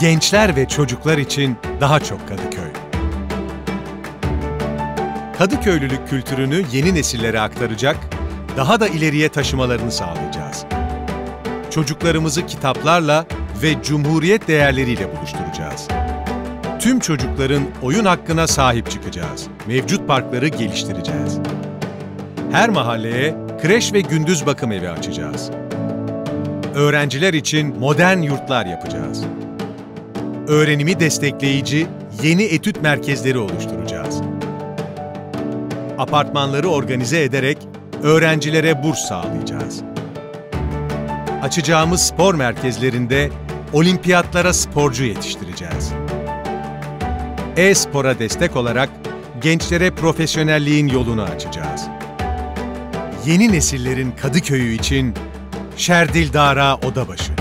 Gençler ve çocuklar için daha çok Kadıköy. Kadıköylülük kültürünü yeni nesillere aktaracak, daha da ileriye taşımalarını sağlayacağız. Çocuklarımızı kitaplarla ve cumhuriyet değerleriyle buluşturacağız. Tüm çocukların oyun hakkına sahip çıkacağız. Mevcut parkları geliştireceğiz. Her mahalleye kreş ve gündüz bakım evi açacağız. Öğrenciler için modern yurtlar yapacağız. Öğrenimi destekleyici yeni etüt merkezleri oluşturacağız. Apartmanları organize ederek öğrencilere burs sağlayacağız. Açacağımız spor merkezlerinde olimpiyatlara sporcu yetiştireceğiz. E-spora destek olarak gençlere profesyonelliğin yolunu açacağız. Yeni nesillerin Kadıköy'ü için Şerdil Dara Odabaşı.